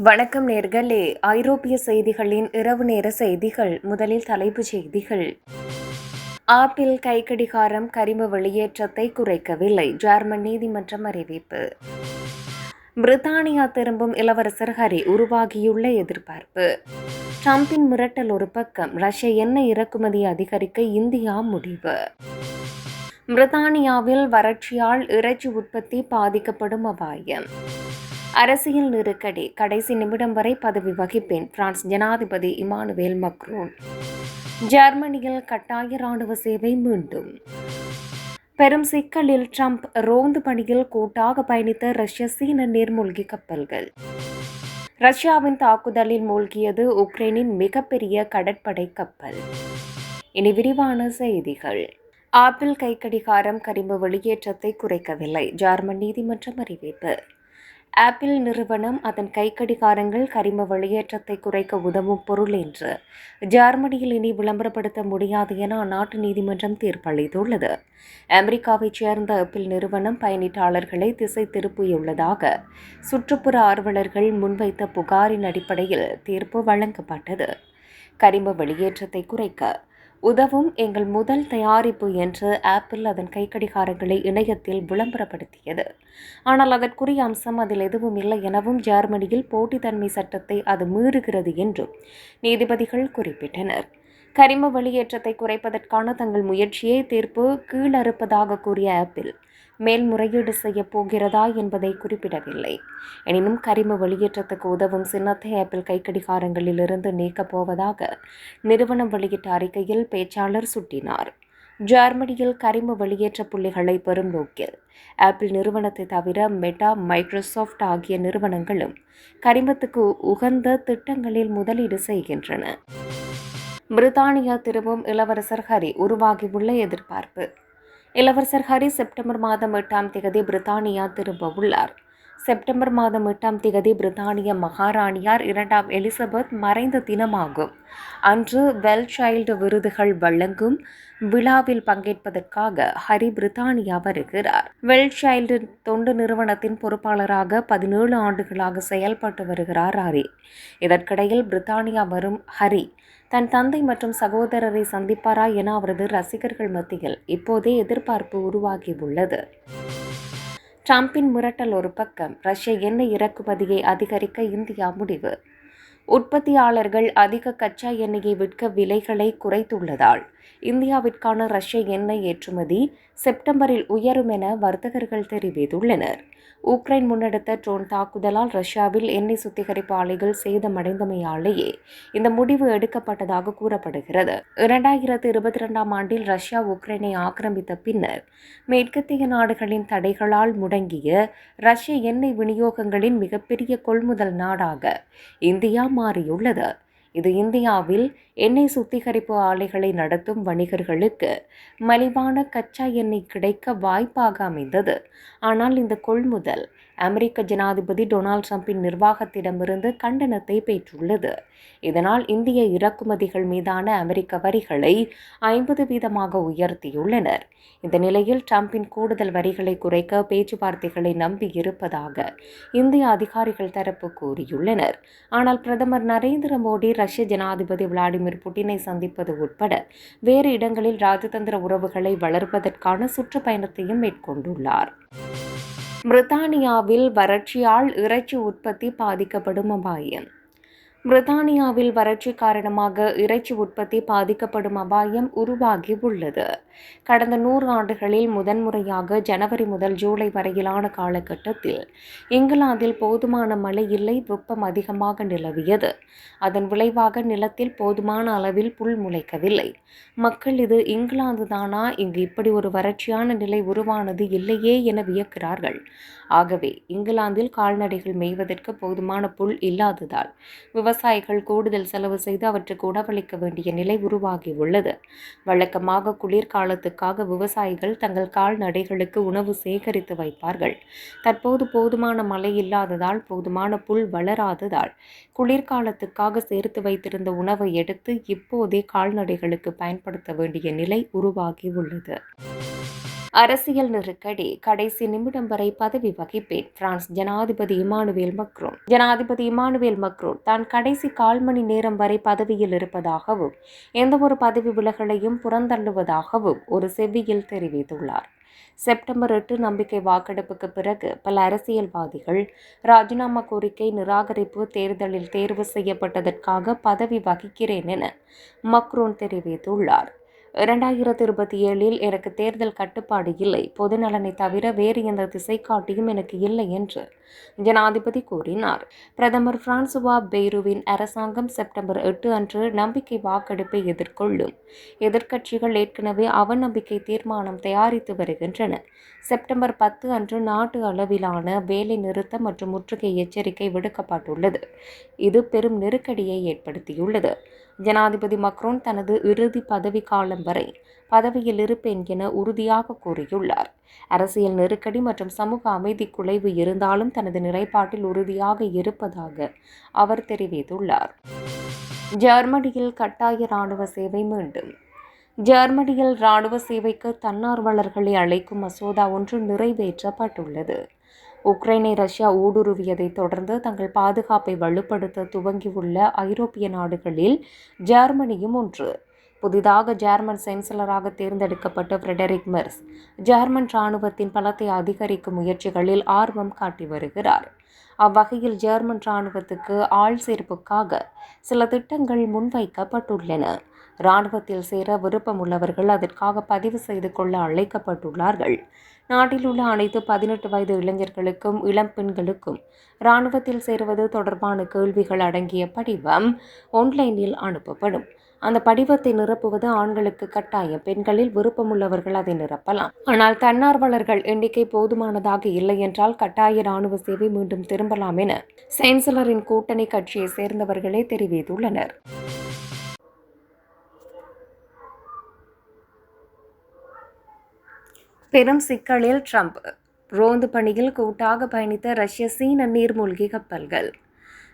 வணக்கம் நேர்களே. ஐரோப்பிய செய்திகளின் இரவு நேர செய்திகள் முதலில் தலைப்புச் செய்திகள். ஆப்பிள் கைக்கடிகாரம் கரிம வெளியேற்றத்தை குறைக்கவில்லை ஜெர்மன் நீதிமன்றம் அறிவிப்பு. பிரித்தானியா திரும்பும் இளவரசர் ஹரி உருவாகியுள்ள எதிர்பார்ப்பு. ட்ரம்பின் மிரட்டல் ஒரு பக்கம் ரஷ்ய எண்ணெய் இறக்குமதி அதிகரிக்க இந்தியா முடிவு. பிரித்தானியாவில் வறட்சியால் இறைச்சி உற்பத்தி பாதிக்கப்படும் அபாயம். அரசியல் நெருக்கடி. கடைசி நிமிடம் வரை பதவி வகிப்பேன். பிரான்ஸ் ஜனாதிபதி இமானுவேல் மக்ரோன். ஜெர்மனியில் கட்டாய ராணுவ சேவை மீண்டும். பெரும் சிக்கலில் ட்ரம்ப் ரோந்து பணியில் கூட்டாக பயணித்த ரஷ்ய சீன நீர்மூழ்கி கப்பல்கள். ரஷ்யாவின் தாக்குதலில் மூழ்கியது உக்ரைனின் மிகப்பெரிய கடற்படை கப்பல். இனி விரிவான செய்திகள். ஆப்பிள் கைக்கடிகாரம் கரிம வெளியேற்றத்தை குறைக்கவில்லை. ஜெர்மன் நீதிமன்றம் அறிவிப்பு. ஆப்பிள் நிறுவனம் அதன் கைக்கடிகாரங்கள் கரிம வெளியேற்றத்தை குறைக்க உதவும் பொருள் என்று ஜெர்மனியில் இனி விளம்பரப்படுத்த முடியாது என அந்நாட்டு நீதிமன்றம் தீர்ப்பளித்துள்ளது. அமெரிக்காவைச் சேர்ந்த ஆப்பிள் நிறுவனம் பயணீட்டாளர்களை திசை திருப்பியுள்ளதாக சுற்றுப்புற ஆர்வலர்கள் முன்வைத்த புகாரின் அடிப்படையில் தீர்ப்பு வழங்கப்பட்டது. கரிம வெளியேற்றத்தை குறைக்க உதவும் எங்கள் முதல் தயாரிப்பு என்று ஆப்பிள் அதன் கைக்கடிகாரங்களை இணையத்தில் விளம்பரப்படுத்தியது. ஆனால் அதற்குரிய அம்சம் அதில் எதுவும் இல்லை எனவும் ஜெர்மனியில் போட்டித்தன்மை சட்டத்தை அது மீறுகிறது என்றும் நீதிபதிகள் குறிப்பிட்டனர். கரிம வெளியேற்றத்தை குறைப்பதற்கான தங்கள் முயற்சியை தீர்ப்பு கீழறுப்பதாக கூறிய ஆப்பிள் மேல்முறையீடு செய்யப் போகிறதா என்பதை குறிப்பிடவில்லை. எனினும் கரிம வெளியேற்றத்துக்கு உதவும் சின்னத்தை ஆப்பிள் கைக்கடிகாரங்களிலிருந்து நீக்கப் போவதாக நிறுவனம் வெளியிட்ட அறிக்கையில் பேச்சாளர் சுட்டினார். ஜெர்மனியில் கரிம வெளியேற்ற புள்ளிகளை பெறும் நோக்கில் ஆப்பிள் நிறுவனத்தை தவிர மெட்டா மைக்ரோசாஃப்ட் ஆகிய நிறுவனங்களும் கரிமத்துக்கு உகந்த திட்டங்களில் முதலீடு செய்கின்றன. பிரித்தானியா திரும்பும் இளவரசர் ஹரி உருவாகியுள்ள எதிர்பார்ப்பு. இளவரசர் ஹரி செப்டம்பர் மாதம் எட்டாம் திகதி பிரித்தானியா திரும்ப உள்ளார். செப்டம்பர் மாதம் எட்டாம் திகதி பிரித்தானிய மகாராணியார் இரண்டாம் எலிசபெத் மறைந்த தினமாகும். அன்று வெல் சைல்டு விருதுகள் வழங்கும் விழாவில் பங்கேற்பதற்காக ஹரி பிரித்தானியா வருகிறார். வெல் சைல்டு தொண்டு நிறுவனத்தின் பொறுப்பாளராக பதினேழு ஆண்டுகளாக செயல்பட்டு வருகிறார் ஹரி. இதற்கிடையில் பிரித்தானியா வரும் ஹரி தன் தந்தை மற்றும் சகோதரரை சந்திப்பாரா என அவரது ரசிகர்கள் மத்தியில் இப்போதே எதிர்பார்ப்பு உருவாகியுள்ளது ட்ரம்பின் மிரட்டல் ஒரு பக்கம் ரஷ்ய எண்ணெய் இறக்குமதியை அதிகரிக்க இந்தியா முடிவு. உற்பத்தியாளர்கள் அதிக கச்சா எண்ணெயை விற்க விலைகளை குறைத்துள்ளதால் இந்தியாவிற்கான ரஷ்ய எண்ணெய் ஏற்றுமதி செப்டம்பரில் உயரும் என வர்த்தகர்கள் தெரிவித்துள்ளனர். உக்ரைன் முன்னெடுத்த ட்ரோன் தாக்குதலால் ரஷ்யாவில் எண்ணெய் சுத்திகரிப்பு ஆலைகள் சேதமடைந்தமையாலேயே இந்த முடிவு எடுக்கப்பட்டதாக கூறப்படுகிறது. இரண்டாயிரத்து இருபத்தி இரண்டாம் ஆண்டில் ரஷ்யா உக்ரைனை ஆக்கிரமித்த பின்னர் மேற்கத்திய நாடுகளின் தடைகளால் முடங்கிய ரஷ்ய எண்ணெய் விநியோகங்களின் மிகப்பெரிய கொள்முதல் நாடாக இந்தியா மாறியுள்ளது. இது இந்தியாவில் எண்ணெய் சுத்திகரிப்பு ஆலைகளை நடத்தும் வணிகர்களுக்கு மலிவான கச்சா எண்ணெய் கிடைக்க வாய்ப்பாக அமைந்தது. ஆனால் இந்த கொள்முதல் அமெரிக்க ஜனாதிபதி டொனால்ட் ட்ரம்பின் நிர்வாகத்திடமிருந்து கண்டனத்தை பெற்றுள்ளது. இதனால் இந்திய இறக்குமதிகள் மீதான அமெரிக்க வரிகளை ஐம்பது வீதமாக உயர்த்தியுள்ளனர். இந்த நிலையில் ட்ரம்பின் கூடுதல் வரிகளை குறைக்க பேச்சுவார்த்தைகளை நம்பி இருப்பதாக இந்திய அதிகாரிகள் தரப்பு கூறியுள்ளனர். ஆனால் பிரதமர் நரேந்திர மோடி ரஷ்ய ஜனாதிபதி விளாடிமிர் புட்டினை சந்திப்பது உட்பட வேறு இடங்களில் ராஜதந்திர உறவுகளை வளர்ப்பதற்கான சுற்றுப்பயணத்தையும் மேற்கொண்டுள்ளார். பிரித்தானியாவில் வறட்சியால் இறைச்சி உற்பத்தி பாதிக்கப்படும் அபாயம் பிரித்தானியாவில் வறட்சி காரணமாக இறைச்சி உற்பத்தி பாதிக்கப்படும் அபாயம் உருவாகி உள்ளது. கடந்த நூறு ஆண்டுகளில் முதன்முறையாக ஜனவரி முதல் ஜூலை வரையிலான காலகட்டத்தில் இங்கிலாந்தில் போதுமான மழை இல்லை வெப்பம் அதிகமாக நிலவியது. அதன் விளைவாக நிலத்தில் போதுமான அளவில் புல் முளைக்கவில்லை. மக்கள் இது இங்கிலாந்து தானா? இங்கு இப்படி ஒரு வறட்சியான நிலை உருவானது இல்லையே என வியக்கிறார்கள். ஆகவே இங்கிலாந்தில் கால்நடைகள் மேய்வதற்கு போதுமான புல் இல்லாததால் விவசாயிகள் கூடுதல் செலவு செய்து அவற்றுக்கு உணவளிக்க வேண்டிய நிலை உருவாகியுள்ளது. வழக்கமாக குளிர்காலத்துக்காக விவசாயிகள் தங்கள் கால்நடைகளுக்கு உணவு சேகரித்து வைப்பார்கள். தற்போது போதுமான மழை இல்லாததால் போதுமான புல் வளராததால் குளிர்காலத்துக்காக சேர்த்து வைத்திருந்த உணவை எடுத்து இப்போதே கால்நடைகளுக்கு பயன்படுத்த வேண்டிய நிலை உருவாகியுள்ளது. அரசியல் நெருக்கடி. கடைசி நிமிடம் வரை பதவி வகிப்பேன். பிரான்ஸ் ஜனாதிபதி இமானுவேல் மக்ரோன். ஜனாதிபதி இமானுவேல் மக்ரோன் தான் கடைசி கால் மணி நேரம் வரை பதவியில் இருப்பதாகவும் எந்தவொரு பதவி விலகலையும் புறந்தள்ளுவதாகவும் ஒரு செவ்வியில் தெரிவித்துள்ளார். செப்டம்பர் எட்டு நம்பிக்கை வாக்கெடுப்புக்கு பிறகு பல அரசியல்வாதிகள் ராஜினாமா கோரிக்கை நிராகரிப்பு தேர்தலில் தேர்வு செய்யப்பட்டதற்காக பதவி வகிக்கிறேன் என மக்ரோன் தெரிவித்துள்ளார். இரண்டாயிரத்தி இருபத்தி ஏழில் எனக்கு தேர்தல் கட்டுப்பாடு இல்லை. பொதுநலனை தவிர வேறு எந்த திசை காட்டியும் எனக்கு இல்லை என்று ஜனாதிபதி கூறினார். பிரதமர் பிரான்சுவா பெய்ருவின் அரசாங்கம் செப்டம்பர் எட்டு அன்று நம்பிக்கை வாக்கெடுப்பை எதிர்கொள்ளும். எதிர்க்கட்சிகள் ஏற்கனவே அவநம்பிக்கை தீர்மானம் தயாரித்து வருகின்றன. செப்டம்பர் பத்து அன்று நாட்டு அளவிலான வேலை நிறுத்தம் மற்றும் முற்றுகை எச்சரிக்கை விடுக்கப்பட்டுள்ளது. இது பெரும் நெருக்கடியை ஏற்படுத்தியுள்ளது. ஜனாதிபதி மக்ரோன் தனது இறுதி பதவி காலம் வரை பதவியில் இருப்பேன் என உறுதியாக கூறியுள்ளார். அரசியல் நெருக்கடி மற்றும் சமூக அமைதி குலைவு இருந்தாலும் தனது நிலைப்பாட்டில் உறுதியாக இருப்பதாக அவர் தெரிவித்துள்ளார். ஜெர்மனியில் கட்டாய ராணுவ சேவை மீண்டும். ஜெர்மனியில் ராணுவ சேவைக்கு தன்னார்வலர்களை அழைக்கும் மசோதா ஒன்று நிறைவேற்றப்பட்டுள்ளது. உக்ரைனை ரஷ்யா ஊடுருவியதைத் தொடர்ந்து தங்கள் பாதுகாப்பை வலுப்படுத்த துவங்கியுள்ள ஐரோப்பிய நாடுகளில் ஜெர்மனியும் ஒன்று. புதிதாக ஜெர்மன் சென்சலராக தேர்ந்தெடுக்கப்பட்ட ஃப்ரெடரிக் மெர்ஸ் ஜெர்மன் இராணுவத்தின் பலத்தை அதிகரிக்கும் முயற்சிகளில் ஆர்வம் காட்டி வருகிறார். அவ்வகையில் ஜெர்மன் இராணுவத்துக்கு ஆள் சேர்ப்புக்காக சில திட்டங்கள் முன்வைக்கப்பட்டுள்ளன. இராணுவத்தில் சேர விருப்பமுள்ளவர்கள் அதற்காக பதிவு செய்து கொள்ள அழைக்கப்பட்டுள்ளார்கள். நாட்டில் உள்ள அனைத்து பதினெட்டு வயது இளைஞர்களுக்கும் இளம் பெண்களுக்கும் இராணுவத்தில் சேருவது தொடர்பான கேள்விகள் அடங்கிய படிவம் ஒன்லைனில் அனுப்பப்படும். அந்த படிவத்தை நிரப்புவது ஆண்களுக்கு கட்டாயம் பெண்களில் விருப்பமுள்ளவர்கள் அதை நிரப்பலாம். ஆனால் தன்னார்வலர்கள் எண்ணிக்கை போதுமானதாக இல்லை என்றால் கட்டாய ராணுவ சேவை மீண்டும் திரும்பலாம் என சென்சலரின் கூட்டணி கட்சியை சேர்ந்தவர்களே தெரிவித்துள்ளனர். பெரும் சிக்கலில் ட்ரம்ப் ரோந்து பணியில் கூட்டாக பயணித்த ரஷ்ய சீன நீர்மூழ்கி கப்பல்கள்.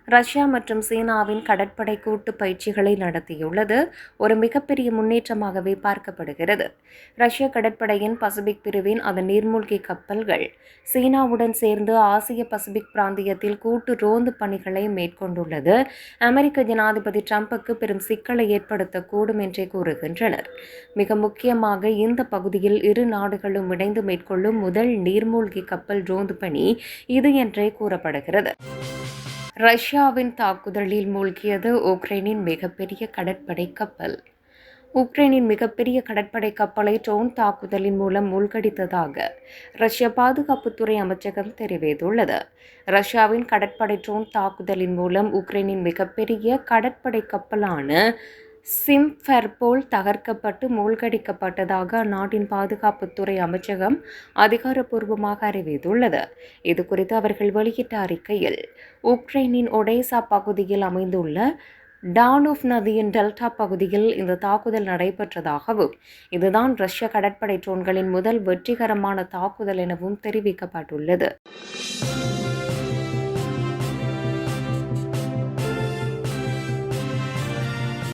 ரஷ்யா மற்றும் சீனாவின் கடற்படை கூட்டு பயிற்சிகளை நடத்தியுள்ளது. ஒரு மிகப்பெரிய முன்னேற்றமாகவே பார்க்கப்படுகிறது. ரஷ்ய கடற்படையின் பசிபிக் பிரிவின் அதன் நீர்மூழ்கி கப்பல்கள் சீனாவுடன் சேர்ந்து ஆசிய பசிபிக் பிராந்தியத்தில் கூட்டு ரோந்து பணிகளை மேற்கொண்டுள்ளது. அமெரிக்க ஜனாதிபதி ட்ரம்புக்கு பெரும் சிக்கலை ஏற்படுத்தக்கூடும் என்றே கூறுகின்றனர். மிக முக்கியமாக இந்த பகுதியில் இரு நாடுகளும் இணைந்து மேற்கொள்ளும் முதல் நீர்மூழ்கி கப்பல் ரோந்து பணி இது என்றே கூறப்படுகிறது. ரஷ்யாவின் தாக்குதலில் மூழ்கியது உக்ரைனின் மிகப்பெரிய கடற்படை கப்பல். உக்ரைனின் மிகப்பெரிய கடற்படை கப்பலை ட்ரோன் தாக்குதலின் மூலம் மூழ்கடித்ததாக ரஷ்ய பாதுகாப்புத்துறை அமைச்சகம் தெரிவித்துள்ளது. ரஷ்யாவின் கடற்படை ட்ரோன் தாக்குதலின் மூலம் உக்ரைனின் மிகப்பெரிய கடற்படை கப்பலான சிம்ஃபெர்போல் தகர்க்கப்பட்டு மூழ்கடிக்கப்பட்டதாக அந்நாட்டின் பாதுகாப்புத்துறை அமைச்சகம் அதிகாரப்பூர்வமாக அறிவித்துள்ளது. இதுகுறித்து அவர்கள் வெளியிட்ட அறிக்கையில் உக்ரைனின் ஒடேசா பகுதியில் அமைந்துள்ள டானுஃப் நதியின் டெல்டா பகுதியில் இந்த தாக்குதல் நடைபெற்றதாகவும் இதுதான் ரஷ்ய கடற்படை ட்ரோன்களின் முதல் வெற்றிகரமான தாக்குதல் எனவும் தெரிவிக்கப்பட்டுள்ளது.